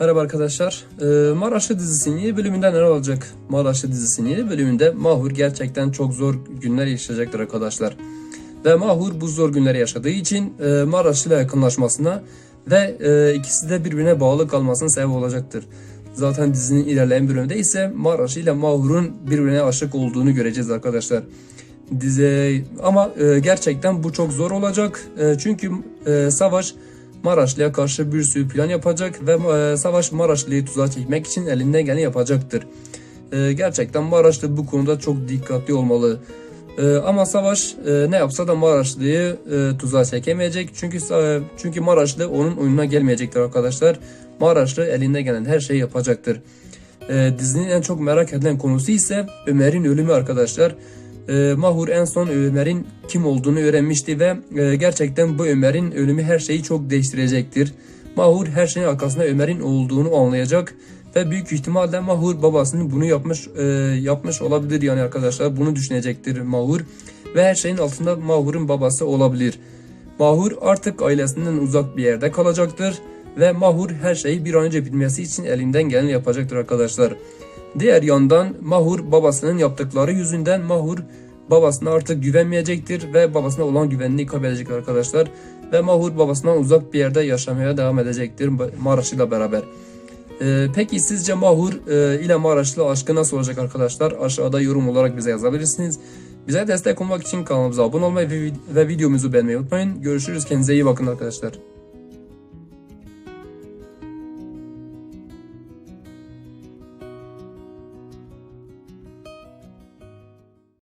Merhaba arkadaşlar. Ee, Maraşlı dizisinin yeni bölümünde neler olacak? Maraşlı dizisinin yeni bölümünde Mahur gerçekten çok zor günler yaşayacaktır arkadaşlar. Ve Mahur bu zor günleri yaşadığı için e, Maraşlı ile yakınlaşmasına ve e, ikisi de birbirine bağlı kalmasına sebep olacaktır. Zaten dizinin ilerleyen bölümünde ise Maraşlı ile Mahur'un birbirine aşık olduğunu göreceğiz arkadaşlar. Dizi ama e, gerçekten bu çok zor olacak. E, çünkü e, Savaş Maraşlı'ya karşı bir sürü plan yapacak ve e, Savaş Maraşlı'yı tuzağa çekmek için elinden geleni yapacaktır. E, gerçekten Maraşlı bu konuda çok dikkatli olmalı. E, ama Savaş ne yapsa da Maraşlı'yı tuzağa çekemeyecek. Çünkü çünkü Maraşlı onun oyununa gelmeyecektir arkadaşlar. Maraşlı elinden gelen her şeyi yapacaktır. E, dizinin en çok merak edilen konusu ise Ömer'in ölümü arkadaşlar. E, Mahur en son Ömer'in kim olduğunu öğrenmişti ve e, gerçekten bu Ömer'in ölümü her şeyi çok değiştirecektir. Mahur her şeyin arkasında Ömer'in olduğunu anlayacak ve büyük ihtimalle Mahur babasının bunu yapmış e, yapmış olabilir yani arkadaşlar bunu düşünecektir Mahur ve her şeyin altında Mahur'un babası olabilir. Mahur artık ailesinden uzak bir yerde kalacaktır ve Mahur her şeyi bir an önce bilmesi için elinden geleni yapacaktır arkadaşlar. Diğer yandan Mahur babasının yaptıkları yüzünden Mahur babasına artık güvenmeyecektir ve babasına olan güvenini kaybedecek arkadaşlar. Ve Mahur babasından uzak bir yerde yaşamaya devam edecektir Maraş'ıyla beraber. Ee, peki sizce Mahur e, ile Maraşlı aşkı nasıl olacak arkadaşlar? Aşağıda yorum olarak bize yazabilirsiniz. Bize destek olmak için kanalımıza abone olmayı ve videomuzu beğenmeyi unutmayın. Görüşürüz. Kendinize iyi bakın arkadaşlar.